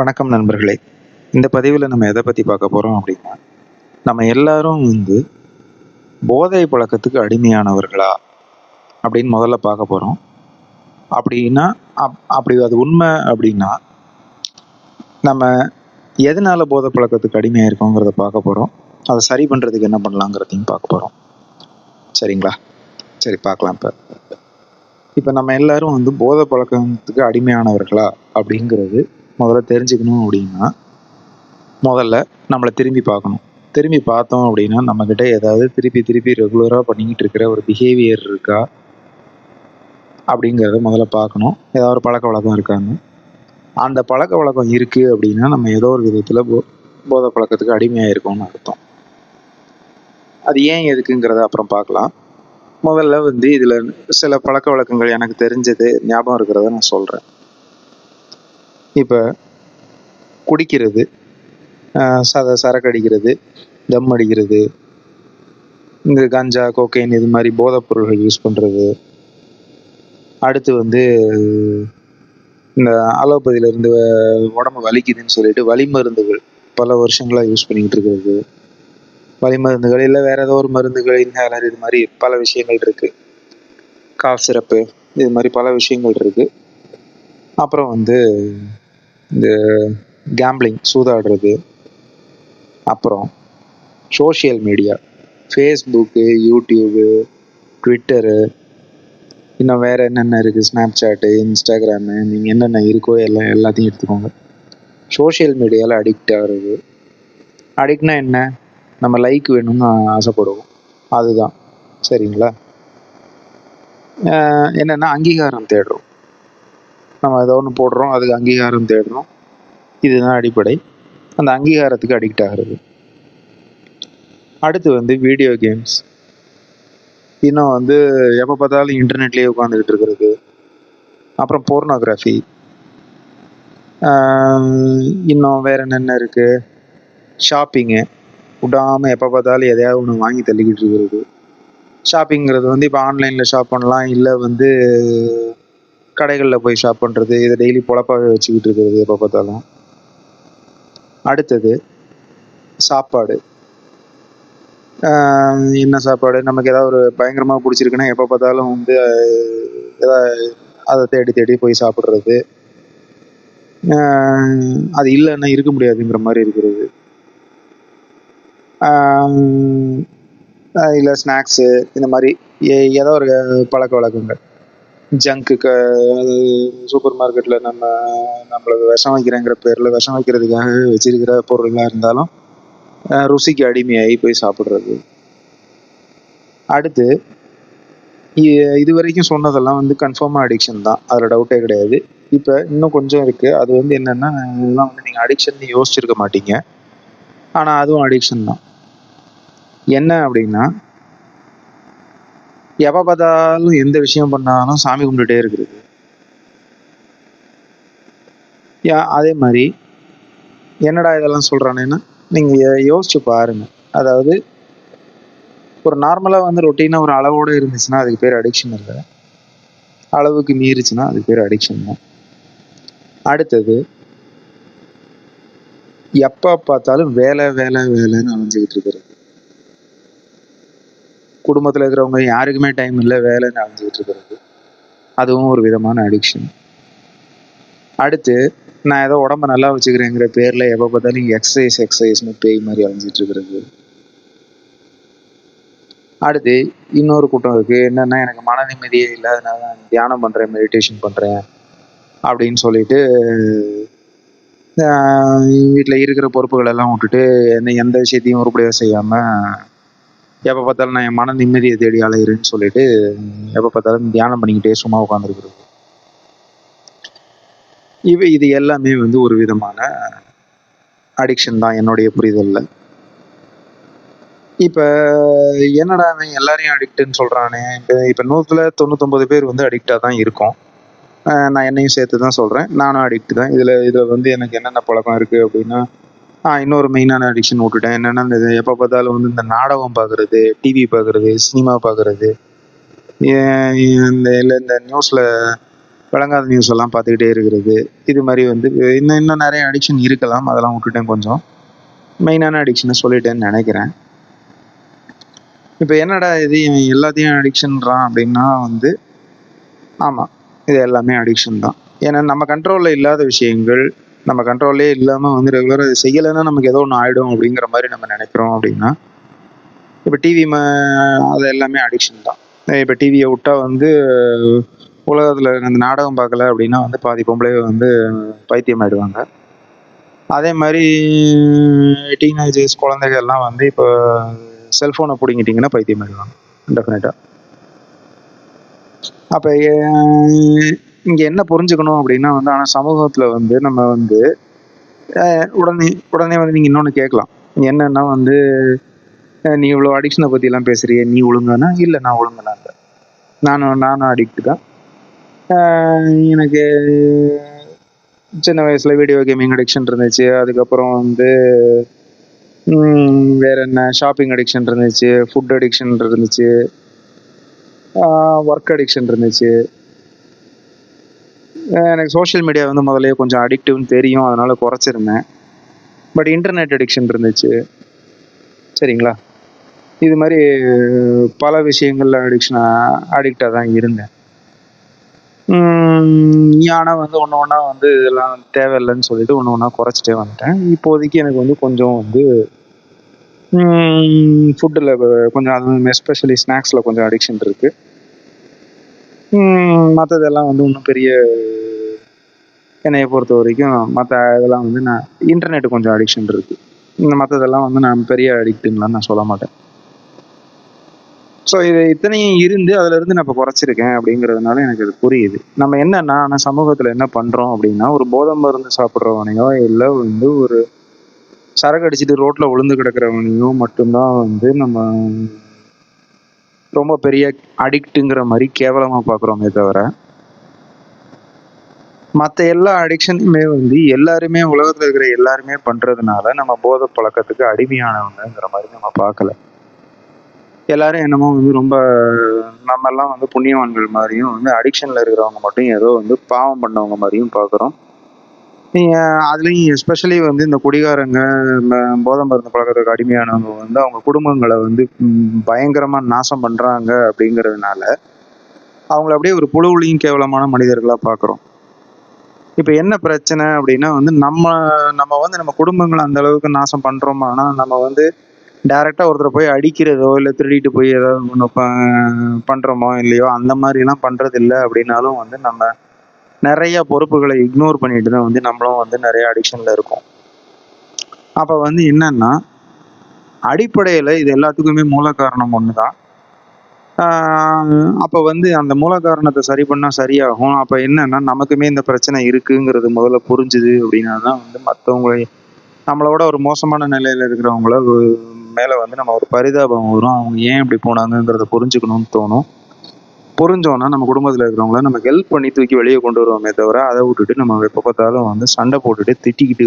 வணக்கம் நண்பர்களே. இந்த பதிவில் நம்ம எதை பற்றி பார்க்க போகிறோம் அப்படின்னா நம்ம எல்லாரும் வந்து போதை பழக்கத்துக்கு அடிமையானவர்களா அப்படின்னு முதல்ல பார்க்க போகிறோம் அப்படின்னா அப் அப்படி அது உண்மை அப்படின்னா நம்ம எதனால போதை பழக்கத்துக்கு அடிமையாக இருக்கோங்கிறத பார்க்க போகிறோம் அதை சரி பண்ணுறதுக்கு என்ன பண்ணலாங்கிறதையும் பார்க்க போகிறோம் சரிங்களா? சரி பார்க்கலாம் இப்போ. இப்போ நம்ம எல்லாரும் வந்து போதை பழக்கத்துக்கு அடிமையானவர்களா அப்படிங்கிறது முதல்ல தெரிஞ்சுக்கணும் அப்படின்னா முதல்ல நம்மளை திரும்பி பார்க்கணும். திரும்பி பார்த்தோம் அப்படின்னா நம்மக்கிட்ட ஏதாவது திருப்பி திருப்பி ரெகுலராக பண்ணிக்கிட்டு இருக்கிற ஒரு பிஹேவியர் இருக்கா? அப்படிங்கிறத முதல்ல பார்க்கணும். ஏதாவது ஒரு பழக்க வழக்கம் இருக்கான்னு அந்த பழக்க வழக்கம் இருக்குது அப்படின்னா நம்ம ஏதோ ஒரு விதத்தில் போ போதை பழக்கத்துக்கு அடிமையாக இருக்கோம்னு அர்த்தம். அது ஏன் எதுக்குங்கிறத அப்புறம் பார்க்கலாம். முதல்ல வந்து இதில் சில பழக்க வழக்கங்கள் எனக்கு தெரிஞ்சது ஞாபகம் இருக்கிறத நான் சொல்கிறேன் இப்போ குடிக்கிறது சத சரக்கு அடிக்கிறது தம் அடிக்கிறது இந்த கஞ்சா கோக்கைன் இது மாதிரி போதைப் பொருள்கள் யூஸ் பண்ணுறது அடுத்து வந்து இந்த அலோபதியிலேருந்து உடம்பு வலிக்குதுன்னு சொல்லிட்டு வலி மருந்துகள் பல வருஷங்களாக யூஸ் பண்ணிக்கிட்டு இருக்கிறது. வலி மருந்துகள் இல்லை வேறு ஏதோ ஒரு மருந்துகள் இன்ஹேலர் இது மாதிரி பல விஷயங்கள் இருக்குது காஃப் சிரப்பு இது மாதிரி பல விஷயங்கள் இருக்குது அப்புறம் வந்து இந்த கேம்பிளிங் சூதாடுறது. அப்புறம் social media Facebook YouTube Twitter இன்னும் வேறு என்னென்ன இருக்குது ஸ்னாப் சாட்டு இன்ஸ்டாகிராமு நீங்கள் என்னென்ன இருக்கோ எல்லாம் எல்லாத்தையும் எடுத்துக்கோங்க. சோஷியல் மீடியாவில் அடிக்ட் ஆகிறது. அடிக்ட்னா என்ன? நம்ம லைக் வேணும்னு ஆசைப்படுவோம். அதுதான். சரிங்களா? என்னென்னா அங்கீகாரம் தேடுறோம். நம்ம ஏதோ ஒன்று போடுறோம் அதுக்கு அங்கீகாரம் தேடுறோம். இதுதான் அடிப்படை. அந்த அங்கீகாரத்துக்கு அடிக்ட் ஆகிறது. அடுத்து வந்து வீடியோ கேம்ஸ் இன்னும் வந்து எப்போ பார்த்தாலும் இன்டர்நெட்லேயே உட்காந்துக்கிட்டு இருக்கிறது. அப்புறம் போர்னோகிராஃபி இன்னும் வேறு என்னென்ன இருக்குது ஷாப்பிங்கு விடாமல் எப்போ பார்த்தாலும் எதையாவது ஒன்று வாங்கி தள்ளிக்கிட்டு இருக்கிறது. ஷாப்பிங்கிறது வந்து இப்போ ஆன்லைனில் ஷாப் பண்ணலாம் இல்லை வந்து கடைகளில் போய் ஷாப் பண்ணுறது இதை டெய்லி பொழப்பாகவே வச்சுக்கிட்டு இருக்கிறது எப்போ பார்த்தாலும். அடுத்தது சாப்பாடு. என்ன சாப்பாடு? நமக்கு ஏதாவது ஒரு பயங்கரமாக பிடிச்சிருக்குன்னா எப்போ பார்த்தாலும் வந்து ஏதாவது அதை தேடி தேடி போய் சாப்பிட்றது. அது இல்லைன்னா இருக்க முடியாதுங்கிற மாதிரி இருக்கிறது. இல்லை ஸ்நாக்ஸு இந்த மாதிரி ஏ- ஏதோ ஒரு பழக்க வழக்கங்கள். ஜங்க்கு க சூப்பர் மார்க்கெட்டில் நம்ம நம்மளுக்கு விஷம் வைக்கிறேங்கிற பேரில் விஷம் வைக்கிறதுக்காக வச்சிருக்கிற பொருளாக இருந்தாலும் ருசிக்கு அடிமையாகி போய் சாப்பிட்றது. அடுத்து இது வரைக்கும் சொன்னதெல்லாம் வந்து கன்ஃபார்மாக அடிக்ஷன் தான். அதில் டவுட்டே கிடையாது. இப்போ இன்னும் கொஞ்சம் இருக்குது அது வந்து என்னென்னா இதெல்லாம் வந்து நீங்கள் அடிக்ஷன் யோசிச்சிருக்க மாட்டீங்க. ஆனால் அதுவும் அடிக்ஷன் தான். என்ன அப்படின்னா எப்போ பார்த்தாலும் எந்த விஷயம் பண்ணாலும் சாமி கும்பிட்டுட்டே இருக்கிறது யா அதே மாதிரி என்னடா இதெல்லாம் சொல்கிறானேன்னா நீங்கள் யோசிச்சு பாருங்க. அதாவது ஒரு நார்மலாக வந்து ரொட்டீனாக ஒரு அளவோடு இருந்துச்சுன்னா அதுக்கு பேர் அடிக்ஷன் இல்லை. அளவுக்கு மீறிச்சுன்னா அதுக்கு பேர் அடிக்ஷன் தான். அடுத்தது எப்போ பார்த்தாலும் வேலை வேலை வேலைன்னு அலைஞ்சிக்கிட்டு இருக்கிறது. குடும்பத்தில் இருக்கிறவங்க யாருக்குமே டைம் இல்லை வேலைன்னு அலைஞ்சிக்கிட்டு இருக்கிறது. அதுவும் ஒரு விதமான அடிக்ஷன் அடுத்து நான் ஏதோ உடம்ப நல்லா வச்சுக்கிறேங்கிற பேரில் எப்போ பார்த்தாலும் எக்ஸசைஸ் எக்ஸசைஸ்னு பேய் மாதிரி அழிஞ்சிட்டு இருக்கிறது. அடுத்து இன்னொரு கூட்டம் இருக்குது என்னென்னா எனக்கு மன நிம்மதியே இல்லாதனால நான் தியானம் பண்ணுறேன் மெடிடேஷன் பண்ணுறேன் அப்படின்னு சொல்லிட்டு வீட்டில் இருக்கிற பொறுப்புகள் எல்லாம் விட்டுட்டு என்ன எந்த விஷயத்தையும் உருப்படியாக செய்யாமல் எப்போ பார்த்தாலும் நான் என் மன நிம்மதியை தேடி அலையிறேன்னு சொல்லிட்டு எப்போ பார்த்தாலும் தியானம் பண்ணிக்கிட்டே சும்மா உட்காந்துருக்குறது இவ இது எல்லாமே வந்து ஒரு விதமான அடிக்ஷன் தான் என்னுடைய புரிதலில். இப்போ என்னடா அவன் எல்லாரையும் அடிக்ட்டுன்னு சொல்கிறானே இப்போ இப்போ நூற்றில் தொண்ணூத்தொம்பது பேர் வந்து அடிக்டாக தான் இருக்கும். நான் என்னையும் சேர்த்து தான் சொல்கிறேன் நானும் அடிக்ட் தான். இதில் இதில் வந்து எனக்கு என்னென்ன பழக்கம் இருக்குது அப்படின்னா இன்னொரு மெயினான அடிக்ஷன் விட்டுட்டேன். என்னென்னா இந்த எப்போ பார்த்தாலும் வந்து இந்த நாடகம் பார்க்குறது டிவி பார்க்குறது சினிமா பார்க்குறது இந்த இல்லை இந்த நியூஸில் விளங்காத நியூஸ் எல்லாம் பார்த்துக்கிட்டே இருக்கிறது. இது மாதிரி வந்து இன்னும் இன்னும் நிறைய அடிக்ஷன் இருக்கலாம். அதெல்லாம் விட்டுட்டேன் கொஞ்சம். மெயினான அடிக்ஷனை சொல்லிட்டேன்னு நினைக்கிறேன். இப்போ என்னடா இது? இவன் எல்லாத்தையும் அடிக்ஷன்றான் அப்படின்னா வந்து ஆமாம் இது எல்லாமே அடிக்ஷன் தான். ஏன்னா நம்ம கண்ட்ரோலில் இல்லாத விஷயங்கள் நம்ம கண்ட்ரோல்லே இல்லாமல் வந்து ரெகுலராக இது செய்யலைன்னா நமக்கு ஏதோ ஒன்று ஆகிடும் அப்படிங்கிற மாதிரி நம்ம நினைக்கிறோம் அப்படின்னா இப்போ டிவி ம அது எல்லாமே அடிக்ஷன் தான். இப்போ டிவியை விட்டா வந்து உலகத்தில் அந்த நாடகம் பார்க்கல அப்படின்னா வந்து பாதி பொம்பளை வந்து பைத்தியம் ஆயிடுவாங்க. அதே மாதிரி டீனேஜர்ஸ் குழந்தைகள்லாம் வந்து இப்போ செல்ஃபோனை பிடிங்கிட்டிங்கன்னா பைத்தியம் ஆயிடுவாங்க டெஃபினட்டாக அப்போ இங்கே என்ன புரிஞ்சுக்கணும் அப்படின்னா வந்து ஆனால் சமூகத்தில் வந்து நம்ம வந்து உடனே உடனே வந்து நீங்கள் இன்னொன்று கேட்கலாம். என்னன்னா வந்து நீ இவ்வளோ அடிக்ஷனை பற்றிலாம் பேசுகிறிய நீ ஒழுங்கானா? இல்லை நான் ஒழுங்கனா இல்லை. நானும் நானும் அடிக்ட் தான். எனக்கு சின்ன வயசில் வீடியோ கேமிங் அடிக்ஷன் இருந்துச்சு. அதுக்கப்புறம் வந்து வேற என்ன ஷாப்பிங் அடிக்ஷன் இருந்துச்சு ஃபுட் அடிக்ஷன் இருந்துச்சு. ஒர்க் அடிக்ஷன் இருந்துச்சு. எனக்கு சோஷியல் மீடியா வந்து முதல்ல கொஞ்சம் அடிக்டிவ்னு தெரியும். அதனால குறைச்சிருந்தேன். பட் இன்டர்நெட் அடிக்ஷன் இருந்துச்சு. சரிங்களா? இது மாதிரி பல விஷயங்கள்ல அடிக்ஷன் அடிக்டாக தான் இருந்தேன். ஆனால் வந்து ஒன்று ஒன்றா வந்து இதெல்லாம் தேவையில்லைன்னு சொல்லிட்டு ஒன்று ஒன்றா குறைச்சிட்டே வந்துட்டேன். இப்போதைக்கு எனக்கு வந்து கொஞ்சம் வந்து ஃபுட்டில் கொஞ்சம் அது எஸ்பெஷலி ஸ்நாக்ஸில் கொஞ்சம் அடிக்ஷன் இருக்குது மற்றதெல்லாம் வந்து இன்னும் பெரிய என்னைய பொறுத்த வரைக்கும் மற்ற இதெல்லாம் வந்து நான் இன்டர்நெட் கொஞ்சம் அடிக்ஷன் இருக்குது இந்த மற்றதெல்லாம் வந்து நான் பெரிய அடிக்ட்டுங்களான்னு நான் சொல்ல மாட்டேன். ஸோ இது இத்தனையும் இருந்து அதுல இருந்து நான் இப்போ குறைச்சிருக்கேன் அப்படிங்கிறதுனால எனக்கு அது புரியுது. நம்ம என்னன்னா ஆனால் சமூகத்தில் என்ன பண்ணுறோம் அப்படின்னா ஒரு போதை மருந்து சாப்பிட்றவனையோ இல்லை வந்து ஒரு சரக்கு அடிச்சுட்டு ரோட்டில் விழுந்து கிடக்கிறவனையோ மட்டும்தான் வந்து நம்ம ரொம்ப பெரிய அடிக்ட்டுங்கிற மாதிரி கேவலமாக பார்க்குறோமே தவிர மற்ற எல்லா அடிக்ஷனுமே வந்து எல்லாருமே உலகத்தில் இருக்கிற எல்லாருமே பண்ணுறதுனால நம்ம போதை பழக்கத்துக்கு அடிமையானவங்கிற மாதிரி நம்ம பார்க்கல எல்லாரும் என்னமோ வந்து ரொம்ப நம்ம எல்லாம் வந்து புண்ணியவான்கள் மாதிரியும் வந்து அடிக்ஷனில் இருக்கிறவங்க மட்டும் ஏதோ வந்து பாவம் பண்ணவங்க மாதிரியும் பார்க்குறோம் நீங்கள் அதுலேயும் எஸ்பெஷலி வந்து இந்த குடிகாரங்க போதை மருந்து பழக்கத்துக்கு அடிமையானவங்க வந்து அவங்க குடும்பங்களை வந்து பயங்கரமாக நாசம் பண்ணுறாங்க அப்படிங்கிறதுனால அவங்கள அப்படியே ஒரு புழுவுலையும் கேவலமான மனிதர்களாக பார்க்குறோம் இப்போ என்ன பிரச்சனை அப்படின்னா வந்து நம்ம நம்ம வந்து நம்ம குடும்பங்களை அந்த அளவுக்கு நாசம் பண்ணுறோமானா நம்ம வந்து டைரெக்டாக ஒருத்தரை போய் அடிக்கிறதோ இல்லை திருடிட்டு போய் ஏதாவது ஒன்று ப பண்ணுறோமோ இல்லையோ அந்த மாதிரிலாம் பண்ணுறதில்ல இல்லை அப்படின்னாலும் வந்து நம்ம நிறைய பொறுப்புகளை இக்னோர் பண்ணிட்டு தான் வந்து நம்மளும் வந்து நிறைய அடிக்ஷன்ல இருக்கோம். அப்ப வந்து என்னன்னா அடிப்படையில இது எல்லாத்துக்குமே மூல காரணம் ஒண்ணுதான். தான் அப்ப வந்து அந்த மூல காரணத்தை சரி பண்ணா சரியாகும். அப்ப என்னன்னா நமக்குமே இந்த பிரச்சனை இருக்குங்கிறது முதல்ல புரிஞ்சுது அப்படின்னா தான் வந்து மற்றவங்களை நம்மளோட ஒரு மோசமான நிலையில இருக்கிறவங்கள மேலே மேல வந்து நம்ம ஒரு பரிதாபம் வரும். அவங்க ஏன் இப்படி போனாங்கங்கிறத புரிஞ்சுக்கணும்னு தோணும். புரிஞ்சோன்னா நம்ம குடும்பத்தில் இருக்கிறவங்கள நம்ம ஹெல்ப் பண்ணி தூக்கி வெளியே கொண்டு வருவோமே தவிர அதை விட்டுட்டு நம்ம எப்போ பார்த்தாலும் வந்து சண்டை போட்டுட்டு திட்டிக்கிட்டு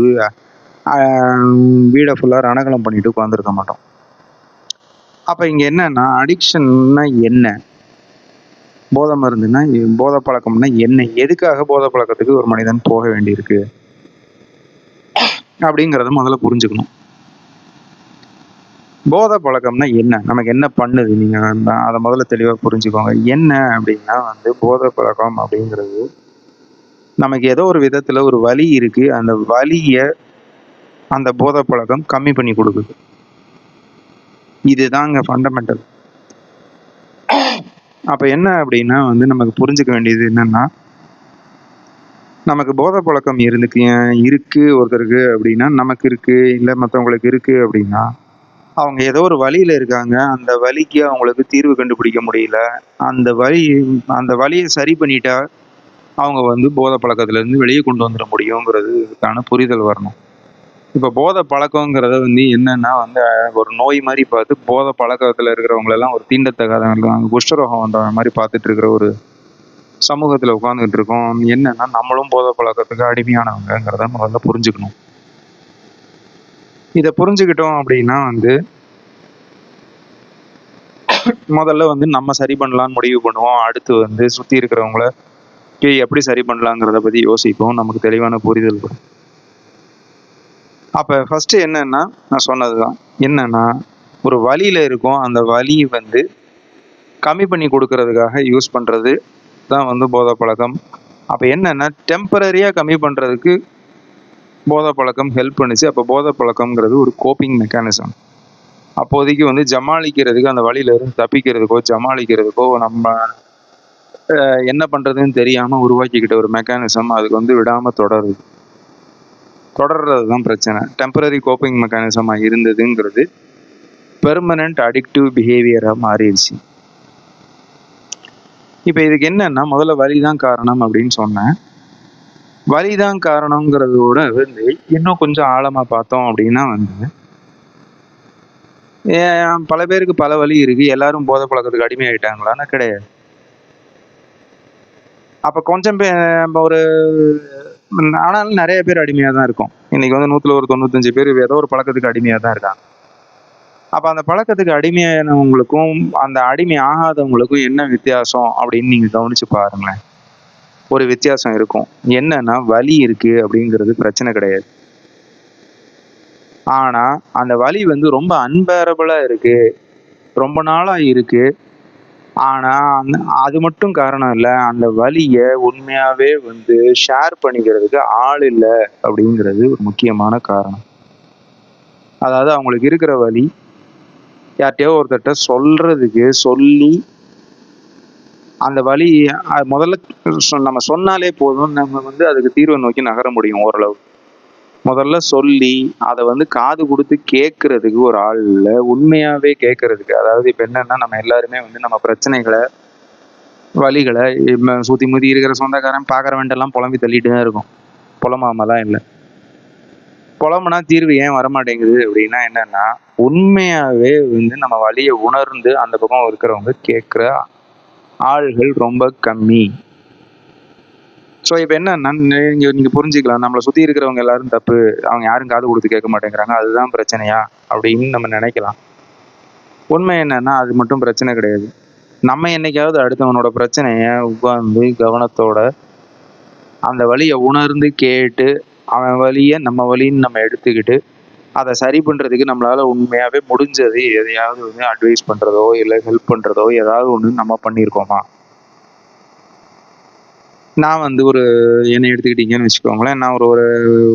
வீடை ஃபுல்லாக ரணகலம் பண்ணிட்டு உட்காந்துருக்க மாட்டோம். அப்போ இங்கே என்னன்னா அடிக்ஷன்னா என்ன? போதை மருந்துன்னா போதை பழக்கம்னா என்ன? எதுக்காக போதை பழக்கத்துக்கு ஒரு மனிதன் போக வேண்டியிருக்கு? அப்படிங்கிறத முதல்ல புரிஞ்சுக்கணும். போதை பழக்கம்னா என்ன? நமக்கு என்ன பண்ணுது? நீங்கள் அதை முதல்ல தெளிவாக புரிஞ்சுக்கோங்க. என்ன அப்படின்னா வந்து போதை பழக்கம் அப்படிங்கிறது நமக்கு ஏதோ ஒரு விதத்தில் ஒரு வலி இருக்குது அந்த வலியை அந்த போதை பழக்கம் கம்மி பண்ணி கொடுக்குது. இதுதாங்க ஃபண்டமெண்டல் அப்போ என்ன அப்படின்னா வந்து நமக்கு புரிஞ்சுக்க வேண்டியது என்னென்னா நமக்கு போதை பழக்கம் இருந்துக்கு இருக்கு ஒருத்தருக்கு அப்படின்னா நமக்கு இருக்குது இல்லை மற்றவங்களுக்கு இருக்குது அப்படின்னா அவங்க ஏதோ ஒரு வழியில் இருக்காங்க. அந்த வழிக்கு அவங்களுக்கு தீர்வு கண்டுபிடிக்க முடியல. அந்த வழி அந்த வழியை சரி பண்ணிட்டா அவங்க வந்து போதை பழக்கத்துலேருந்து வெளியே கொண்டு வந்துட முடியுங்கிறதுக்கான புரிதல் வரணும். இப்போ போதை பழக்கங்கிறத வந்து என்னென்னா வந்து ஒரு நோய் மாதிரி பார்த்து போதை பழக்கத்தில் இருக்கிறவங்களெல்லாம் ஒரு தீண்டத்தகாதவங்க குஷ்டரோகம் வந்த மாதிரி பார்த்துட்டு இருக்கிற ஒரு சமூகத்தில் உட்காந்துக்கிட்டு இருக்கோம். என்னென்னா நம்மளும் போதை பழக்கத்துக்கு அடிமையானவங்கிறத முதல்ல புரிஞ்சுக்கணும். இதை புரிஞ்சுக்கிட்டோம் அப்படின்னா வந்து முதல்ல வந்து நம்ம சரி பண்ணலாம்னு முடிவு பண்ணுவோம். அடுத்து வந்து சுற்றி இருக்கிறவங்கள ஓகே எப்படி சரி பண்ணலாங்கிறத பற்றி யோசிப்போம். நமக்கு தெளிவான புரிதல் வரும். அப்போ ஃபஸ்ட்டு என்னன்னா நான் சொன்னது தான் என்னன்னா ஒரு வழியில் இருக்கும். அந்த வலி வந்து கம்மி பண்ணி கொடுக்கறதுக்காக யூஸ் பண்ணுறது தான் வந்து போதை பழக்கம். அப்போ என்னென்னா டெம்பரரியாக கம்மி பண்ணுறதுக்கு போதை பழக்கம் ஹெல்ப் பண்ணுச்சு. அப்போ போதை பழக்கம்ங்கிறது ஒரு கோப்பிங் மெக்கானிசம் அப்போதைக்கு வந்து ஜமாளிக்கிறதுக்கு அந்த வழியிலேருந்து தப்பிக்கிறதுக்கோ ஜமாளிக்கிறதுக்கோ நம்ம என்ன பண்ணுறதுன்னு தெரியாமல் உருவாக்கிக்கிட்ட ஒரு மெக்கானிசம் அதுக்கு வந்து விடாமல் தொடருது. தொடர்றது தான் பிரச்சனை டெம்பரரி கோப்பிங் மெக்கானிசமாக இருந்ததுங்கிறது பெர்மனண்ட் அடிக்டிவ் பிஹேவியராக மாறிடுச்சு. இப்போ இதுக்கு என்னன்னா முதல்ல வலி தான் காரணம் அப்படின்னு சொன்னேன். வலி தான் காரணங்கிறதோட வந்து இன்னும் கொஞ்சம் ஆழமாக பார்த்தோம் அப்படின்னா வந்து ஏன் பல பேருக்கு பல வழி இருக்கு. எல்லாரும் போதை பழக்கத்துக்கு அடிமையாயிட்டாங்களான்னா கிடையாது. அப்போ கொஞ்சம் பே நம்ம ஒரு ஆனாலும் நிறைய பேர் அடிமையாக தான் இருக்கும். இன்னைக்கு வந்து நூற்றில் ஒரு தொண்ணூத்தஞ்சு பேர் ஏதோ ஒரு பழக்கத்துக்கு அடிமையாக தான் இருக்காங்க. அப்போ அந்த பழக்கத்துக்கு அடிமையானவங்களுக்கும் அந்த அடிமை ஆகாதவங்களுக்கும் என்ன வித்தியாசம் அப்படின்னு நீங்கள் கவனிச்சு பாருங்களேன். ஒரு வித்தியாசம் இருக்கும். என்னன்னா வலி இருக்கு அப்படிங்கிறது பிரச்சனை கிடையாது. ஆனா அந்த வலி வந்து ரொம்ப அன்பேரபிளா இருக்கு. ரொம்ப நாளா இருக்கு. ஆனா அது மட்டும் காரணம் இல்லை. அந்த வலியை உண்மையாவே வந்து ஷேர் பண்ணிக்கிறதுக்கு ஆள் இல்லை அப்படிங்கிறது ஒரு முக்கியமான காரணம். அதாவது அவங்களுக்கு இருக்கிற வலி யார்கிட்டயோ ஒருத்தர்கிட்ட சொல்றதுக்கு சொல்லி அந்த வழி அது முதல்ல நம்ம சொன்னாலே போதும். நம்ம வந்து அதுக்கு தீர்வை நோக்கி நகர முடியும் ஓரளவு. முதல்ல சொல்லி அதை வந்து காது கொடுத்து கேட்கறதுக்கு ஒரு ஆள் இல்லை. உண்மையாவே கேட்கறதுக்கு அதாவது இப்போ என்னன்னா நம்ம எல்லாருமே வந்து நம்ம பிரச்சனைகளை வழிகளை சுற்றி சுத்தி இருக்கிற சொந்தக்காரன் பார்க்குறவன்ட்டெல்லாம் புலம்பி தள்ளிட்டு தான் இருக்கும். புலமாமலாம் இல்லை. புலம்புனா தீர்வு ஏன் வரமாட்டேங்குது அப்படின்னா என்னன்னா உண்மையாகவே வந்து நம்ம வழியை உணர்ந்து அந்த பக்கம் இருக்கிறவங்க கேட்குற ஆள்கள் ரொம்ப கம்மி. ஸோ இப்போ என்னன்னா நீங்கள் நீங்கள் புரிஞ்சுக்கலாம். நம்மளை சுற்றி இருக்கிறவங்க எல்லாரும் தப்பு. அவங்க யாரும் காது கொடுத்து கேட்க மாட்டேங்கிறாங்க. அதுதான் பிரச்சனையா? அப்படின்னு நம்ம நினைக்கலாம். உண்மை என்னன்னா அது மட்டும் பிரச்சனை கிடையாது. நம்ம என்னைக்காவது அடுத்தவனோட பிரச்சனையை உட்கார்ந்து கவனத்தோட அந்த வழியை உணர்ந்து கேட்டு அவன் வழியை நம்ம வழின்னு நம்ம எடுத்துக்கிட்டு அதை சரி பண்ணுறதுக்கு நம்மளால் உண்மையாகவே முடிஞ்சது எதையாவது வந்து அட்வைஸ் பண்ணுறதோ இல்லை ஹெல்ப் பண்ணுறதோ ஏதாவது ஒன்று நம்ம பண்ணியிருக்கோமா? நான் வந்து ஒரு என்னை எடுத்துக்கிட்டீங்கன்னு வச்சுக்கோங்களேன். நான் ஒரு ஒரு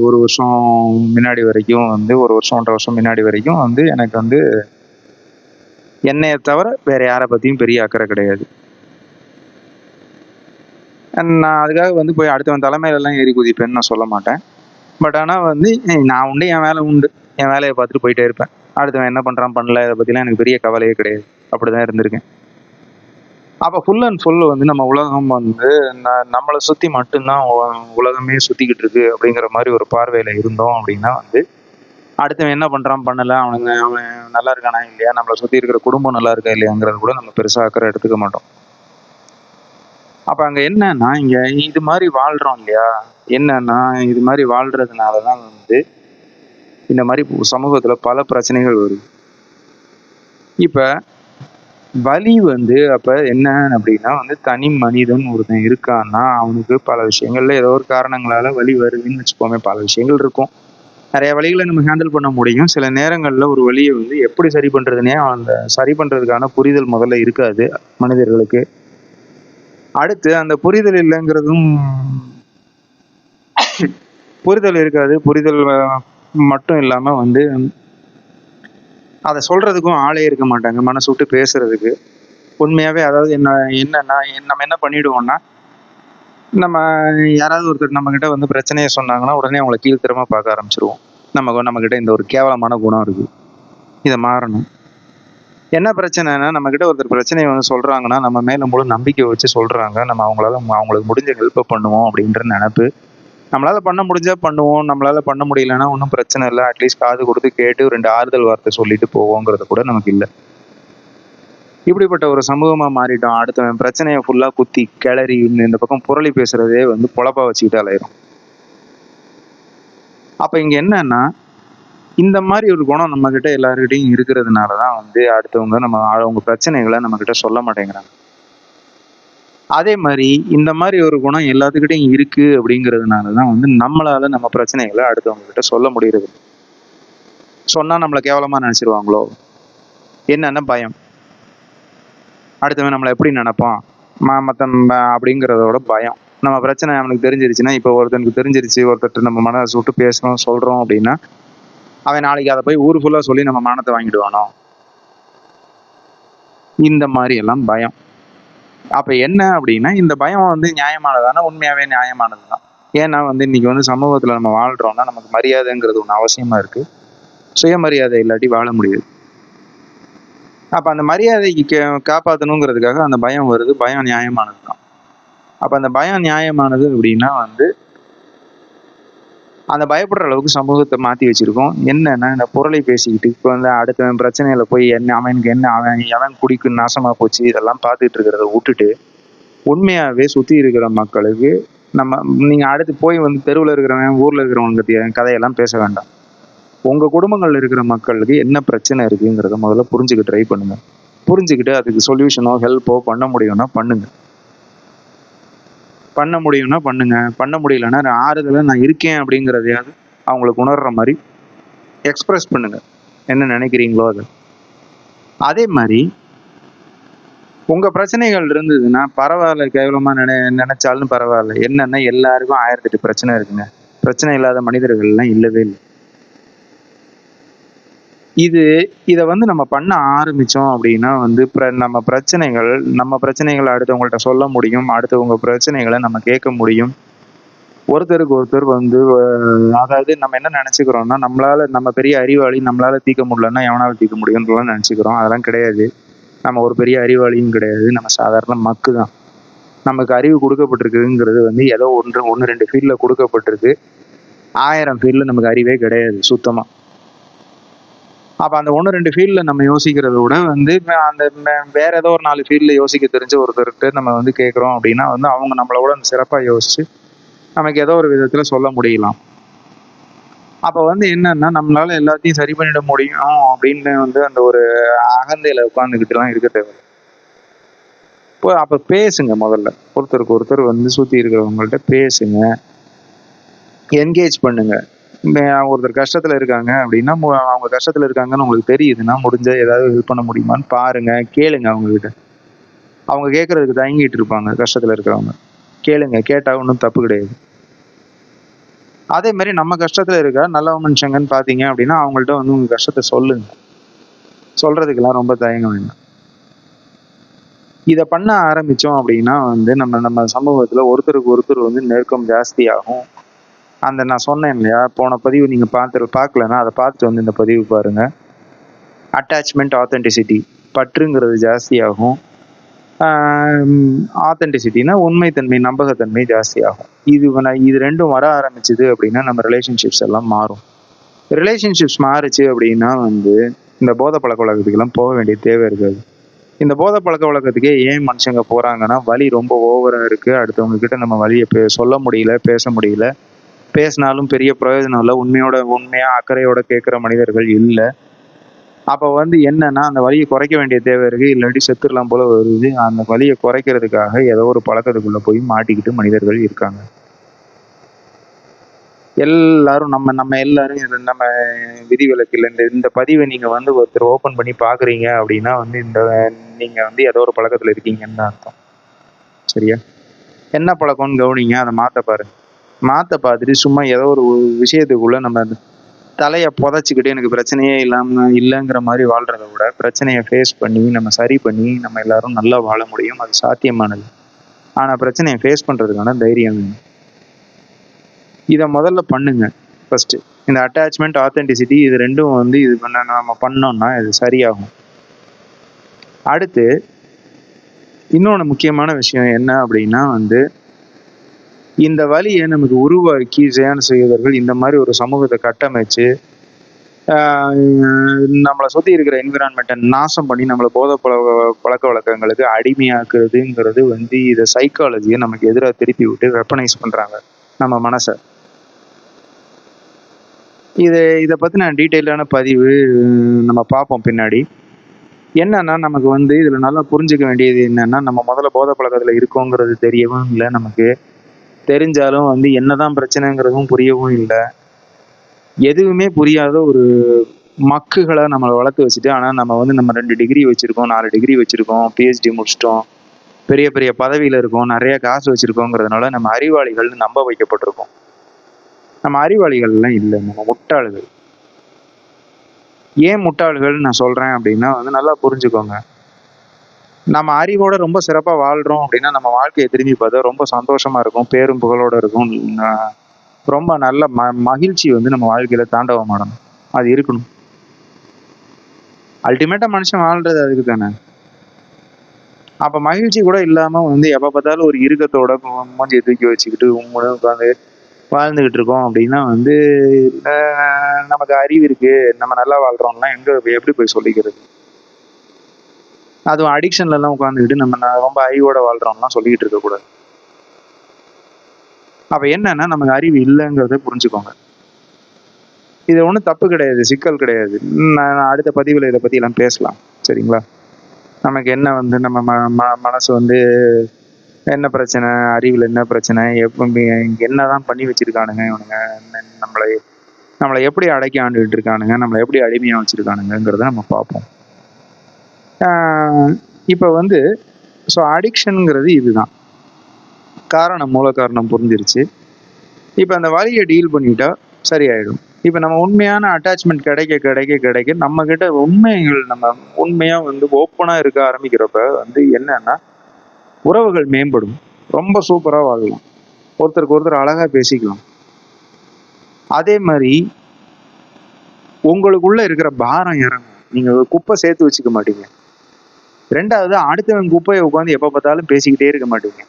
ஒரு வருஷம் முன்னாடி வரைக்கும் வந்து ஒரு வருஷம் ஒன்றரை வருஷம் முன்னாடி வரைக்கும் வந்து எனக்கு வந்து என்னையை தவிர வேற யாரை பற்றியும் பெரிய அக்கறை கிடையாது. நான் அதுக்காக வந்து போய் அடுத்தவன் தலைமையிலலாம் ஏறி குதிப்பேன்னு நான் சொல்ல மாட்டேன். பட் ஆனால் வந்து நான் உண்டு என் வேலை உண்டு. என் வேலையை பார்த்துட்டு போயிட்டே இருப்பேன். அடுத்தவன் என்ன பண்ணுறான் பண்ணல இதை பற்றிலாம் எனக்கு பெரிய கவலையே கிடையாது. அப்படிதான் இருந்திருக்கேன். அப்போ ஃபுல் அண்ட் ஃபுல் வந்து நம்ம உலகம் வந்து நம்மளை சுற்றி மட்டும்தான் உலகமே சுற்றிக்கிட்டு இருக்கு அப்படிங்கிற மாதிரி ஒரு பார்வையில் இருந்தோம் அப்படின்னா வந்து அடுத்தவன் என்ன பண்ணுறான் பண்ணல அவனுங்க அவன் நல்லா இருக்கானா இல்லையா நம்மளை சுற்றி இருக்கிற குடும்பம் நல்லா இருக்கா இல்லையாங்கிறது கூட நம்ம பெருசாக அக்கறை எடுத்துக்க மாட்டோம். அப்போ அங்கே என்னன்னா இங்கே இது மாதிரி வாழ்கிறோம் இல்லையா? என்னன்னா இது மாதிரி வாழ்கிறதுனால தான் வந்து இந்த மாதிரி சமூகத்தில் பல பிரச்சனைகள் வருது. இப்போ வலி வந்து அப்ப என்ன அப்படின்னா வந்து தனி மனிதன் ஒருத்தன் இருக்கான்னா அவனுக்கு பல விஷயங்கள்ல ஏதோ ஒரு காரணங்களால வலி வருதுன்னு வச்சுக்கோமே பல விஷயங்கள் இருக்கும். நிறைய வழிகளை நம்ம ஹேண்டில் பண்ண முடியும். சில நேரங்களில் ஒரு வழியை வந்து எப்படி சரி பண்ணுறதுனே அந்த சரி பண்ணுறதுக்கான புரிதல் முதல்ல இருக்காது மனிதர்களுக்கு. அடுத்து அந்த புரிதல் இல்லைங்கிறதும் புரிதல் இருக்காது. புரிதல் மட்டும் இல்லாம வந்து அதை சொல்றதுக்கும் ஆளே இருக்க மாட்டாங்க. மனசு விட்டு பேசுறதுக்கு. உண்மையாவே அதாவது என்ன என்னன்னா நம்ம என்ன பண்ணிடுவோம்னா நம்ம யாராவது ஒருத்தர் நம்ம கிட்ட வந்து பிரச்சனையை சொன்னாங்கன்னா உடனே அவங்கள கீழ்த்தரமா பார்க்க ஆரம்பிச்சிருவோம். நமக்கு நம்ம கிட்ட இந்த ஒரு கேவலமான குணம் இருக்கு. இதை மாறணும். என்ன பிரச்சனைனா நம்ம கிட்ட ஒருத்தர் பிரச்சனையை வந்து சொல்றாங்கன்னா நம்ம மேல முழு நம்பிக்கை வச்சு சொல்றாங்க. நம்ம அவங்களால அவங்களுக்கு முடிஞ்ச ஹெல்ப்பை பண்ணுவோம் அப்படின்ற நினப்பு. நம்மளால பண்ண முடிஞ்சா பண்ணுவோம். நம்மளால பண்ண முடியலன்னா ஒன்றும் பிரச்சனை இல்லை. அட்லீஸ்ட் காது கொடுத்து கேட்டு ரெண்டு ஆறுதல் வார்த்தை சொல்லிட்டு போவோங்கிறது கூட நமக்கு இல்லை. இப்படிப்பட்ட ஒரு சமூகமாக மாறிட்டோம். அடுத்தவன் பிரச்சனையை ஃபுல்லாக குத்தி கிளறி இந்த இந்த பக்கம் புரளி பேசுறதே வந்து பொழப்பா வச்சுக்கிட்டு அலையிறோம். அப்போ இங்கே என்னன்னா இந்த மாதிரி ஒரு குணம் நம்ம கிட்ட எல்லாருக்கிட்டையும் இருக்கிறதுனால தான் வந்து அடுத்தவங்க நம்ம அவங்க பிரச்சனைகளை நம்ம கிட்ட சொல்ல மாட்டேங்கிறாங்க. அதே மாதிரி இந்த மாதிரி ஒரு குணம் எல்லாத்துக்கிட்டையும் இருக்கு அப்படிங்கிறதுனால தான் வந்து நம்மளால நம்ம பிரச்சனைகளை அடுத்தவங்க கிட்ட சொல்ல முடியறது சொன்னா நம்மளை கேவலமா நினைச்சிருவாங்களோ? என்னென்ன பயம்? அடுத்தவன் நம்மளை எப்படி நினைப்பான்? ம- மத்த அப்படிங்கிறதோட பயம். நம்ம பிரச்சனை நம்மளுக்கு தெரிஞ்சிருச்சுன்னா இப்போ ஒருத்தனுக்கு தெரிஞ்சிருச்சு ஒருத்தர் நம்ம மனதை விட்டு பேசுறோம் சொல்றோம் அப்படின்னா அவன் நாளைக்கு அதை போய் ஊர் ஃபுல்லாக சொல்லி நம்ம மானத்தை வாங்கிடுவானோ? இந்த மாதிரி எல்லாம் பயம். அப்ப என்ன அப்படின்னா இந்த பயம் வந்து நியாயமானதானா? உண்மையாவே நியாயமானது தான் ஏன்னா வந்து இன்னைக்கு வந்து சமூகத்துல நம்ம வாழ்றோம்னா நமக்கு மரியாதைங்கிறது ஒன்று அவசியமா இருக்கு. சுயமரியாதை இல்லாட்டி வாழ முடியாது. அப்ப அந்த மரியாதைக்கு காப்பாற்றணுங்கிறதுக்காக அந்த பயம் வருது. பயம் நியாயமானது தான் அப்ப அந்த பயம் நியாயமானது அப்படின்னா வந்து அந்த பயப்படுற அளவுக்கு சமூகத்தை மாற்றி வச்சுருக்கோம். என்னென்னா இந்த பொருளை பேசிக்கிட்டு இப்போ வந்து அடுத்தவன் பிரச்சனையில் போய் என்ன அவனுக்கு என்ன அவன் எவன் குடிக்கும் நாசமாக போச்சு இதெல்லாம் பார்த்துட்டு இருக்கிறத விட்டுட்டு உண்மையாகவே சுற்றி இருக்கிற மக்களுக்கு நம்ம நீங்கள் அடுத்து போய் வந்து தெருவில் இருக்கிறவன் ஊரில் இருக்கிறவங்க பத்தி கதையெல்லாம் பேச வேண்டாம். உங்கள் குடும்பங்களில் இருக்கிற மக்களுக்கு என்ன பிரச்சனை இருக்குங்கிறத முதல்ல புரிஞ்சுக்க ட்ரை பண்ணுங்கள் புரிஞ்சுக்கிட்டு அதுக்கு சொல்யூஷனோ ஹெல்ப்போ பண்ண முடியும்னா பண்ணுங்கள் பண்ண முடியும்னா பண்ணுங்க. பண்ண முடியலன்னா நான் ஆறுதலாக நான் இருக்கேன் அப்படிங்கிறதையாவது அவங்களுக்கு உணர்ற மாதிரி எக்ஸ்பிரஸ் பண்ணுங்க. என்ன நினைக்கிறீங்களோ அது. அதே மாதிரி உங்கள் பிரச்சனைகள் இருந்ததுன்னா பரவாயில்ல கேவலமாக நினை நினைச்சாலும் பரவாயில்ல. என்னன்னா எல்லாருக்கும் ஆயிரத்தெட்டு பிரச்சனை இருக்குங்க. பிரச்சனை இல்லாத மனிதர்கள்லாம் இல்லவே இல்லை. இது இதை வந்து நம்ம பண்ண ஆரம்பித்தோம் அப்படின்னா வந்து பிர- நம்ம பிரச்சனைகள் நம்ம பிரச்சனைகளை அடுத்தவங்கள்ட்ட சொல்ல முடியும் அடுத்தவங்க பிரச்சனைகளை நம்ம கேட்க முடியும். ஒருத்தருக்கு ஒருத்தர் வந்து அதாவது நம்ம என்ன நினச்சிக்கிறோம்னா நம்மளால் நம்ம பெரிய அறிவாளி நம்மளால் தீர்க்க முடியலன்னா எவனால் தீர்க்க முடியும்ன்றலாம் நினச்சிக்கிறோம். அதெல்லாம் கிடையாது. நம்ம ஒரு பெரிய அறிவாளியும் கிடையாது. நம்ம சாதாரண மக்கு தான். நமக்கு அறிவு கொடுக்கப்பட்டிருக்குங்கிறது வந்து ஏதோ ஒன்று ஒன்று ரெண்டு ஃபீல்டில் கொடுக்கப்பட்டிருக்கு. ஆயிரம் ஃபீல்டில் நமக்கு அறிவே கிடையாது சுத்தமாக அப்போ அந்த ஒன்று ரெண்டு ஃபீல்டில் நம்ம யோசிக்கிறத விட வந்து அந்த வேற ஏதோ ஒரு நாலு ஃபீல்டில் யோசிக்க தெரிஞ்ச ஒருத்தர்கிட்ட நம்ம வந்து கேட்குறோம் அப்படின்னா வந்து அவங்க நம்மளோட சிறப்பாக யோசிச்சு நமக்கு ஏதோ ஒரு விதத்தில் சொல்ல முடியலாம். அப்போ வந்து என்னன்னா நம்மளால எல்லாத்தையும் சரி பண்ணிட முடியும் அப்படின்னு வந்து அந்த ஒரு அகந்தையில உட்காந்துக்கிட்டுலாம் இருக்க தேவை இப்போ அப்போ பேசுங்க முதல்ல. ஒருத்தருக்கு ஒருத்தர் வந்து சுற்றி இருக்கிறவங்கள்ட்ட பேசுங்க. என்கேஜ் பண்ணுங்க. ஒருத்தர் கஷ்டத்துல இருக்காங்க அப்படின்னா அவங்க கஷ்டத்துல இருக்காங்கன்னு உங்களுக்கு தெரியுதுன்னா முடிஞ்ச ஏதாவது ஹெல்ப் பண்ண முடியுமான்னு பாருங்க கேளுங்க அவங்க கிட்ட அவங்க கேட்கறதுக்கு தயங்கிட்டு இருப்பாங்க கஷ்டத்துல இருக்கிறவங்க. கேளுங்க கேட்டா ஒன்றும் தப்பு கிடையாது. அதே மாதிரி நம்ம கஷ்டத்துல இருக்க நல்ல மனுஷங்கன்னு பாத்தீங்க அப்படின்னா அவங்கள்ட்ட வந்து உங்க கஷ்டத்தை சொல்லுங்க. சொல்றதுக்கெல்லாம் ரொம்ப தயங்க வேண்டாம். இதை பண்ண ஆரம்பிச்சோம் அப்படின்னா வந்து நம்ம நம்ம சமூகத்துல ஒருத்தருக்கு ஒருத்தர் வந்து நெருக்கம் ஜாஸ்தி ஆகும் அந்த நான் சொன்னேன் இல்லையா போன பதிவு நீங்கள் பார்த்து பார்க்கலன்னா அதை பார்த்துட்டு வந்து இந்த பதிவு பாருங்கள் அட்டாச்மெண்ட் ஆத்தென்டிசிட்டி பற்றுங்கிறது ஜாஸ்தியாகும். ஆத்தென்டிசிட்டினா உண்மைத்தன்மை நம்பகத்தன்மை ஜாஸ்தியாகும். இது இது ரெண்டும் வர ஆரம்பிச்சுது அப்படின்னா நம்ம ரிலேஷன்ஷிப்ஸ் எல்லாம் மாறும். ரிலேஷன்ஷிப்ஸ் மாறுச்சு அப்படின்னா வந்து இந்த போத பழக்க வழக்கத்துக்கெல்லாம் போக வேண்டிய தேவை இருக்காது. இந்த போத பழக்க வழக்கத்துக்கே ஏன் மனுஷங்க போகிறாங்கன்னா வலி ரொம்ப ஓவராக இருக்குது அடுத்தவங்க கிட்ட நம்ம வழியை பே சொல்ல முடியல பேச முடியல. பேசினாலும் பெரிய பிரயோஜனம் இல்லை. உண்மையோட உண்மையா அக்கறையோட கேட்குற மனிதர்கள் இல்லை. அப்போ வந்து என்னன்னா அந்த வழியை குறைக்க வேண்டிய தேவை இருக்கு. இல்லாட்டி செத்துடலாம் போல வருது. அந்த வழியை குறைக்கிறதுக்காக ஏதோ ஒரு பழக்கத்துக்குள்ள போய் மாட்டிக்கிட்டு மனிதர்கள் இருக்காங்க. எல்லாரும் நம்ம நம்ம எல்லாரும் நம்ம விதிவிலக்கில் இந்த இந்த பதிவை நீங்க வந்து ஒருத்தர் ஓபன் பண்ணி பாக்குறீங்க அப்படின்னா வந்து இந்த நீங்க வந்து ஏதோ ஒரு பழக்கத்துல இருக்கீங்கன்னு தான் அர்த்தம். சரியா? என்ன பழக்கம்னு கவனிங்க. அதை மாத்த பாருங்க. மாத்த பார்த்துட்டு சும்மா ஏதோ ஒரு விஷயத்துக்குள்ள நம்ம தலையை புதைச்சிக்கிட்டு எனக்கு பிரச்சனையே இல்லாமல் இல்லைங்கிற மாதிரி வாழ்கிறத விட பிரச்சனையை ஃபேஸ் பண்ணி நம்ம சரி பண்ணி நம்ம எல்லாரும் நல்லா வாழ முடியும். அது சாத்தியமானது. ஆனால் பிரச்சனையை ஃபேஸ் பண்ணுறதுக்கான தைரியம் வேணும். இதை முதல்ல பண்ணுங்க ஃபஸ்ட்டு இந்த அட்டாச்மெண்ட் ஆத்தென்டிசிட்டி இது ரெண்டும் வந்து இது பண்ண நம்ம பண்ணோம்னா இது சரியாகும். அடுத்து இன்னொன்று முக்கியமான விஷயம் என்ன அப்படின்னா வந்து இந்த வழியை நமக்கு உருவாக்கி ஜெயான செய்தவர்கள் இந்த மாதிரி ஒரு சமூகத்தை கட்டமைச்சு நம்மளை சுற்றி இருக்கிற என்விரான்மெண்ட்டை நாசம் பண்ணி நம்மளை போதை பழ பழக்க வழக்கங்களுக்கு அடிமையாக்குறதுங்கிறது வந்து இதை சைக்காலஜியை நமக்கு எதிராக திருப்பி விட்டு வெப்பனைஸ் பண்ணுறாங்க நம்ம மனசை. இது இதை பற்றின டீட்டெயிலான பதிவு நம்ம பார்ப்போம் பின்னாடி. என்னன்னா நமக்கு வந்து இதில் நல்லா புரிஞ்சுக்க வேண்டியது என்னன்னா நம்ம முதல்ல போதை பழக்கத்தில் இருக்கோங்கிறது தெரியவும் இல்லை நமக்கு. தெரிஞ்சாலும் வந்து என்னதான் பிரச்சனைங்கிறதும் புரியவும் இல்லை. எதுவுமே புரியாத ஒரு மக்குகளை நம்மளை வளர்த்து வச்சுட்டு ஆனால் நம்ம வந்து நம்ம ரெண்டு டிகிரி வச்சுருக்கோம் நாலு டிகிரி வச்சுருக்கோம் பிஹெச்டி முடிச்சிட்டோம் பெரிய பெரிய பதவியில் இருக்கோம் நிறைய காசு வச்சுருக்கோங்கிறதுனால நம்ம அறிவாளிகள்னு நம்ப வைக்கப்பட்டிருக்கோம். நம்ம அறிவாளிகள்லாம் இல்லை நம்ம முட்டாளுகள். ஏன் முட்டாளுகள் நான் சொல்கிறேன் அப்படின்னா வந்து நல்லா புரிஞ்சுக்கோங்க. நம்ம அறிவோட ரொம்ப சிறப்பாக வாழ்கிறோம் அப்படின்னா நம்ம வாழ்க்கையை திரும்பி பார்த்தா ரொம்ப சந்தோஷமாக இருக்கும் பேரும் புகழோட இருக்கும். ரொம்ப நல்ல ம மகிழ்ச்சி வந்து நம்ம வாழ்க்கையில் தாண்டவமாடணும் அது இருக்கணும். அல்டிமேட்டாக மனுஷன் வாழ்றது அதுக்கு தானே. அப்போ மகிழ்ச்சி கூட இல்லாமல் வந்து எப்போ பார்த்தாலும் ஒரு இறுக்கத்தோட மூஞ்சியை தூக்கி வச்சுக்கிட்டு உங்களோட உட்காந்து வாழ்ந்துகிட்டு இருக்கோம் அப்படின்னா வந்து நமக்கு அறிவு இருக்கு நம்ம நல்லா வாழ்கிறோம்லாம் எங்க எப்படி போய் சொல்லிக்கிறது? அதுவும் அடிக்ஷன்லெல்லாம் உட்காந்துக்கிட்டு நம்ம ரொம்ப அறிவோட வாழ்கிறோம்லாம் சொல்லிக்கிட்டு இருக்கக்கூடாது அப்போ என்னன்னா நமக்கு அறிவு இல்லைங்கிறத புரிஞ்சுக்கோங்க. இது ஒன்றும் தப்பு கிடையாது சிக்கல் கிடையாது. நான் அடுத்த பதிவில் இதை பற்றி எல்லாம் பேசலாம். சரிங்களா? நமக்கு என்ன வந்து நம்ம ம ம- மனசு வந்து என்ன பிரச்சனை அறிவில் என்ன பிரச்சனை எப்போ என்னதான் பண்ணி வச்சுருக்கானுங்க இவனுங்க நம்மளை நம்மளை எப்படி அடக்கி ஆண்டுகிட்டு இருக்கானுங்க நம்மளை எப்படி அடிமையாக வச்சுருக்கானுங்கிறத நம்ம பார்ப்போம். இப்போ வந்து ஸோ அடிக்ஷனுங்கிறது இதுதான். காரணம் மூல காரணம் புரிஞ்சிருச்சு. இப்போ அந்த வழியை டீல் பண்ணிட்டா சரியாயிடும். இப்போ நம்ம உண்மையான அட்டாச்மெண்ட் கிடைக்க கிடைக்க கிடைக்க நம்ம கிட்ட உண்மைகள் நம்ம உண்மையாக வந்து ஓப்பனாக இருக்க ஆரம்பிக்கிறப்ப வந்து என்னன்னா உறவுகள் மேம்படும். ரொம்ப சூப்பராக வாழலாம். ஒருத்தருக்கு ஒருத்தர் அழகாக பேசிக்கலாம். அதே மாதிரி உங்களுக்குள்ள இருக்கிற பாரம் இறங்கும். நீங்கள் குப்பை சேர்த்து வச்சுக்க மாட்டீங்க. ரெண்டாவது அடுத்தவன் குப்பையை உட்காந்து எப்போ பார்த்தாலும் பேசிக்கிட்டே இருக்க மாட்டீங்க.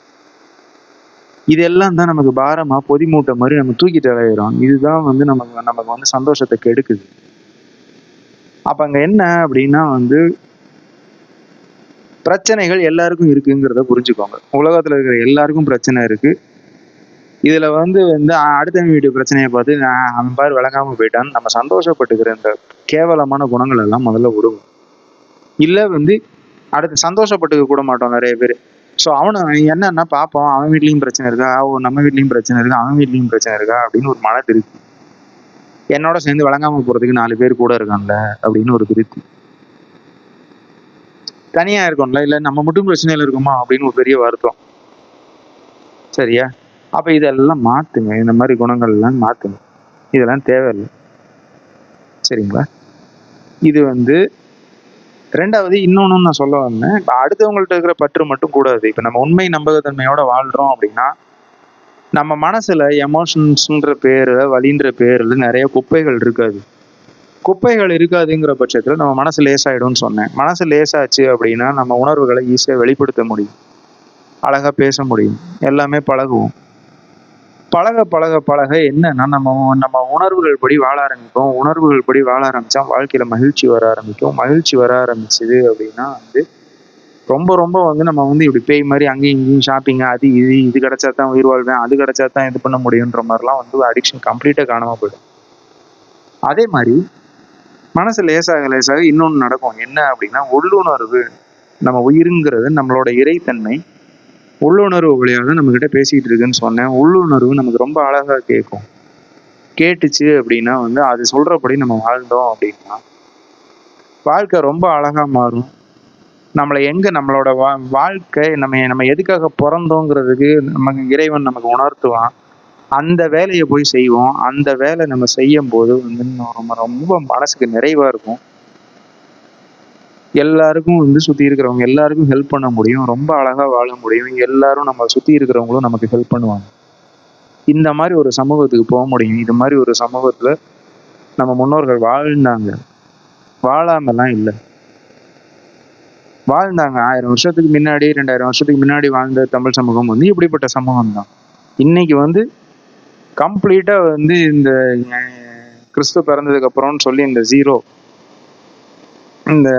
இதெல்லாம் தான் நமக்கு பாரமா பொதி மூட்டை மாதிரி நம்ம தூக்கி தலையிடும் இதுதான் வந்து நமக்கு நமக்கு வந்து சந்தோஷத்தை கெடுக்குது. அப்ப அங்க என்ன அப்படின்னா வந்து பிரச்சனைகள் எல்லாருக்கும் இருக்குங்கிறத புரிஞ்சுக்கோங்க. உலகத்துல இருக்கிற எல்லாருக்கும் பிரச்சனை இருக்கு. இதுல வந்து வந்து அடுத்தவங்க வீட்டு பிரச்சனையை பார்த்து நான் அவன் பாரு விளங்காம போயிட்டான்னு நம்ம சந்தோஷப்பட்டுக்கிற இந்த கேவலமான குணங்கள் எல்லாம் முதல்ல விடுவோம் இல்லை வந்து அடுத்து சந்தோஷப்பட்டுக்க கூட மாட்டோம் நிறைய பேர். ஸோ அவனை என்னன்னா பார்ப்போம் அவன் வீட்லேயும் பிரச்சனை இருக்கா? ஓ நம்ம வீட்லேயும் பிரச்சனை இருக்கா? அவன் வீட்லேயும் பிரச்சனை இருக்கா? அப்படின்னு ஒரு மன திருப்தி என்னோட சேர்ந்து வழங்காம போகிறதுக்கு நாலு பேர் கூட இருக்கான்ல அப்படின்னு ஒரு திருப்தி தனியாக இருக்கோம்ல இல்லை நம்ம மட்டும் பிரச்சனையில் இருக்கோமா? அப்படின்னு ஒரு பெரிய வருத்தம். சரியா? அப்போ இதெல்லாம் மாற்றுங்க இந்த மாதிரி குணங்கள் எல்லாம் இதெல்லாம் தேவையில்லை. சரிங்களா? இது வந்து ரெண்டாவது இன்னொன்னு நான் சொல்ல வந்தேன். இப்ப அடுத்தவங்கள்ட்ட இருக்கிற பற்று மட்டும் கூடாது. இப்ப நம்ம உண்மை நம்பகத்தன்மையோட வாழ்றோம் அப்படின்னா நம்ம மனசுல எமோஷன்ஸ்ன்ற பேர்ல வழின்ற பேர்ல நிறைய குப்பைகள் இருக்காது. குப்பைகள் இருக்காதுங்கிற பட்சத்துல நம்ம மனசு லேசாயிடும்னு சொன்னேன். மனசு லேசாச்சு அப்படின்னா நம்ம உணர்வுகளை ஈஸியா வெளிப்படுத்த முடியும். அழகா பேச முடியும். எல்லாமே பழகுவோம். பழக பழக பழக என்னன்னா நம்ம நம்ம உணர்வுகள் படி வாழ ஆரம்பிப்போம். உணர்வுகள் படி வாழ ஆரம்பிச்சா வாழ்க்கையில மகிழ்ச்சி வர ஆரம்பிக்கும். மகிழ்ச்சி வர ஆரம்பிச்சது அப்படின்னா வந்து ரொம்ப ரொம்ப வந்து நம்ம வந்து இப்படி பேய் மாதிரி அங்கேயும் இங்கேயும் ஷாப்பிங் அது இது இது கிடைச்சா தான் உயிர் வாழ்வேன் அது கிடைச்சா தான் இது பண்ண முடியுன்ற மாதிரிலாம் வந்து அடிக்ஷன் கம்ப்ளீட்டாக காணாமல் போயிடும். அதே மாதிரி மனசு லேசாக லேசாக இன்னொன்று நடக்கும். என்ன அப்படின்னா உள்ளுணர்வு நம்ம உயிருங்கிறது நம்மளோட இறைத்தன்மை உள்ளுணர்வு வழியாக தான் நம்மக்கிட்ட பேசிக்கிட்டு இருக்குன்னு சொன்னேன். உள்ளுணர்வு நமக்கு ரொம்ப அழகாக கேட்கும். கேட்டுச்சு அப்படின்னா வந்து அது சொல்கிறபடி நம்ம வாழ்ந்தோம் அப்படின்னா வாழ்க்கை ரொம்ப அழகாக மாறும். நம்மளை எங்கே நம்மளோட வா வாழ்க்கை நம்ம நம்ம எதுக்காக பிறந்தோங்கிறதுக்கு நமக்கு இறைவன் நமக்கு உணர்த்துவான். அந்த வேலையை போய் செய்வோம். அந்த வேலை நம்ம செய்யும் போது வந்து ரொம்ப ரொம்ப மனசுக்கு நிறைவாக இருக்கும். எல்லாருக்கும் வந்து சுற்றி இருக்கிறவங்க எல்லாருக்கும் ஹெல்ப் பண்ண முடியும். ரொம்ப அழகாக வாழ முடியும். எல்லாரும் நம்ம சுற்றி இருக்கிறவங்களும் நமக்கு ஹெல்ப் பண்ணுவாங்க. இந்த மாதிரி ஒரு சமூகத்துக்கு போக முடியும். இது மாதிரி ஒரு சமூகத்தில் நம்ம முன்னோர்கள் வாழ்ந்தாங்க. வாழாமலாம் இல்லை. வாழ்ந்தாங்க. ஆயிரம் வருஷத்துக்கு முன்னாடி ரெண்டாயிரம் வருஷத்துக்கு முன்னாடி வாழ்ந்த தமிழ் சமூகம் வந்து இப்படிப்பட்ட சமூகம் தான் இன்னைக்கு வந்து கம்ப்ளீட்டாக வந்து இந்த கிறிஸ்து பிறந்ததுக்கு அப்புறம்னு சொல்லி இந்த ஜீரோ இந்த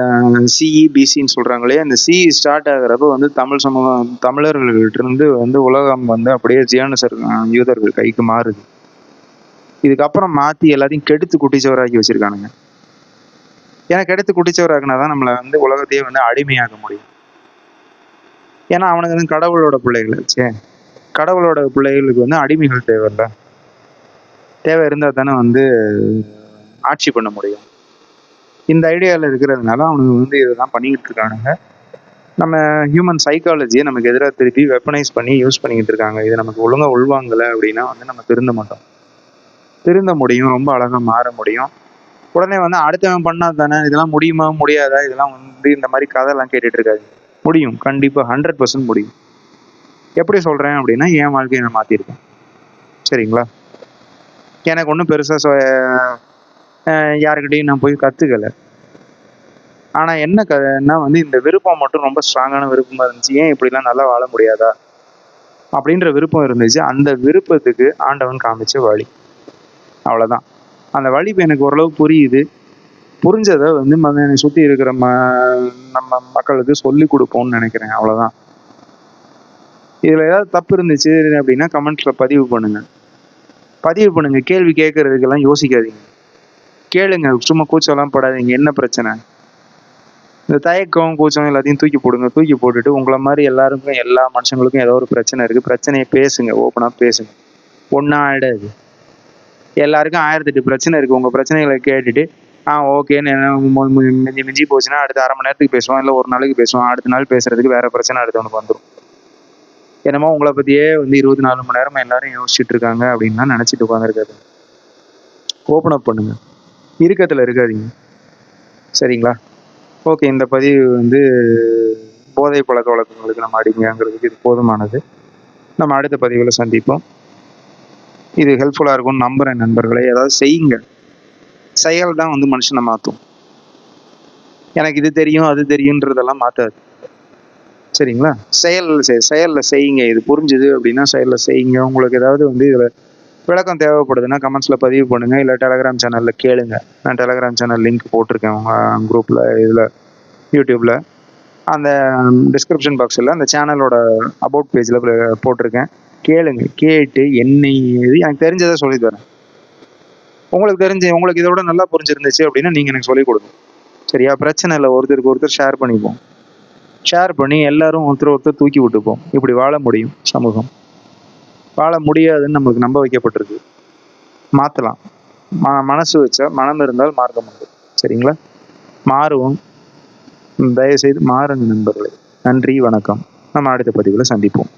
சிஇ பிசின்னு சொல்கிறாங்களே அந்த சிஇ ஸ்டார்ட் ஆகிறப்ப வந்து தமிழ் சமூகம் தமிழர்கள்கிட்டருந்து வந்து உலகம் வந்து அப்படியே ஜியானசர் யூதர்கள் கைக்கு மாறுது. இதுக்கப்புறம் மாற்றி எல்லாத்தையும் கெடுத்து குட்டிச்சவராக்கி வச்சிருக்கானுங்க. ஏன்னா கெடுத்து குட்டிச்சவராகினா தான் நம்மளை வந்து உலகத்தையே வந்து அடிமையாக்க முடியும். ஏன்னா அவனுக்கு வந்து கடவுளோட பிள்ளைகள் சே கடவுளோட பிள்ளைகளுக்கு வந்து அடிமைகள் தேவையில்ல. தேவை இருந்தால் தானே வந்து ஆட்சி பண்ண முடியும். இந்த ஐடியாவில் இருக்கிறதுனால அவனுக்கு வந்து இதெல்லாம் பண்ணிக்கிட்டு இருக்கானுங்க. நம்ம ஹியூமன் சைக்காலஜியை நமக்கு எதிராக திருப்பி வெப்பனைஸ் பண்ணி யூஸ் பண்ணிக்கிட்டு இருக்காங்க. இது நமக்கு ஒழுங்காக உள்வாங்கலை அப்படின்னா வந்து நம்ம திருந்த மாட்டோம். திருந்த முடியும் ரொம்ப அழகாக மாற முடியும். உடனே வந்து அடுத்தவன் பண்ணா தானே இதெல்லாம் முடியுமா முடியாதா? இதெல்லாம் வந்து இந்த மாதிரி கதையெல்லாம் கேட்டுட்டு இருக்காது. முடியும் கண்டிப்பாக ஹண்ட்ரட் பர்சன்ட் முடியும். எப்படி சொல்கிறேன் அப்படின்னா என் வாழ்க்கையை நான் மாற்றிருக்கேன் சரிங்களா? எனக்கு ஒன்றும் பெருசாக யாருக்கிட்டையும் நான் போய் கற்றுக்கலை ஆனால் என்ன கதைன்னா வந்து இந்த விருப்பம் மட்டும் ரொம்ப ஸ்ட்ராங்கான விருப்பமாக இருந்துச்சு. ஏன் இப்படிலாம் நல்லா வாழ முடியாதா? அப்படின்ற விருப்பம் இருந்துச்சு. அந்த விருப்பத்துக்கு ஆண்டவன் காமிச்ச வழி. அவ்வளோதான் அந்த வழி இப்போ எனக்கு ஓரளவு புரியுது. புரிஞ்சதை வந்து ம- என்னை சுற்றி இருக்கிற ம நம்ம மக்களுக்கு சொல்லி கொடுப்போம்னு நினைக்கிறேன். அவ்வளோதான் இதில் ஏதாவது தப்பு இருந்துச்சு அப்படின்னா கமெண்ட்ஸில் பதிவு பண்ணுங்கள் பதிவு பண்ணுங்கள் கேள்வி கேட்குறதுக்கெல்லாம் யோசிக்காதீங்க. கேளுங்க சும்மா கூச்சம்லாம் படாதீங்க என்ன பிரச்சனை? இந்த தயக்கம் கூச்சம் எல்லாத்தையும் தூக்கி போடுங்க தூக்கி போட்டுட்டு உங்களை மாதிரி எல்லாருக்கும் எல்லா மனுஷங்களுக்கும் ஏதோ ஒரு பிரச்சனை இருக்குது பிரச்சனையை பேசுங்க ஓப்பனாக பேசுங்க. ஒன்றா ஆகிடாது எல்லாருக்கும் ஆயிரத்தெட்டு பிரச்சனை இருக்குது உங்கள் பிரச்சனைகளை கேட்டுட்டு ஆ ஓகேன்னு மிஞ்சி மிஞ்சி போச்சுன்னா அடுத்த அரை மணி நேரத்துக்கு பேசுவோம் இல்லை ஒரு நாளைக்கு பேசுவோம் அடுத்த நாள் பேசுறதுக்கு வேற பிரச்சனை அடுத்தவனுக்கு வந்துடும் என்னமோ உங்களை பற்றியே வந்து இருபத்தி நாலு மணி நேரம் எல்லாரும் யோசிச்சுட்டு இருக்காங்க அப்படின்னு நினச்சிட்டு உட்காந்துருக்காரு ஓப்பன் அப் பண்ணுங்கள் இறுக்கத்தில் இருக்காதீங்க. சரிங்களா? ஓகே இந்த பதிவு வந்து போதை பழக்க வழக்கங்களுக்கு நம்ம அடிமையாங்கிறதுக்கு இது போதுமானது. நம்ம அடுத்த பதிவில் சந்திப்போம். இது ஹெல்ப்ஃபுல்லாக இருக்கும்னு நம்புகிறேன் நண்பர்களே. ஏதாவது செய்யுங்க. செயல் தான் வந்து மனுஷனை மாற்றும் எனக்கு இது தெரியும் அது தெரியுன்றதெல்லாம் மாற்றாது சரிங்களா? செயலில் செய் செயலில் செய்யுங்க. இது புரிஞ்சுது அப்படின்னா செயலில் செய்யுங்க. உங்களுக்கு ஏதாவது வந்து இதில் விளக்கம் தேவைப்படுதுன்னா கமெண்ட்ஸில் பதிவு பண்ணுங்கள் இல்லை டெலகிராம் சேனலில் கேளுங்க. நான் டெலகிராம் சேனல் லிங்க் போட்டிருக்கேன் உங்கள் குரூப்பில் இதில் யூடியூப்பில் அந்த டிஸ்கிரிப்ஷன் பாக்ஸில் அந்த சேனலோட அபவுட் பேஜில் போட்டிருக்கேன். கேளுங்க. கேட்டு என்னை இது எனக்கு தெரிஞ்சதை சொல்லி தரேன். உங்களுக்கு தெரிஞ்சு உங்களுக்கு இதோட நல்லா புரிஞ்சிருந்துச்சு அப்படின்னா நீங்கள் எனக்கு சொல்லிக் கொடுங்க. சரியா? பிரச்சனை இல்லை. ஒருத்தருக்கு ஒருத்தர் ஷேர் பண்ணிப்போம். ஷேர் பண்ணி எல்லாரும் ஒருத்தர் ஒருத்தர் தூக்கி விட்டுப்போம். இப்படி வாழ முடியும் சமூகம். வாழ முடியாதுன்னு நம்மளுக்கு நம்ப வைக்கப்பட்டிருக்கு. மாற்றலாம் ம மனசு வச்சா மனம் இருந்தால் மார்க்கம் உண்டு. சரிங்களா? மாறுவோம். தயவுசெய்து மாறுங்க நண்பர்களே. நன்றி வணக்கம். நம்ம அடுத்த பதிவில் சந்திப்போம்.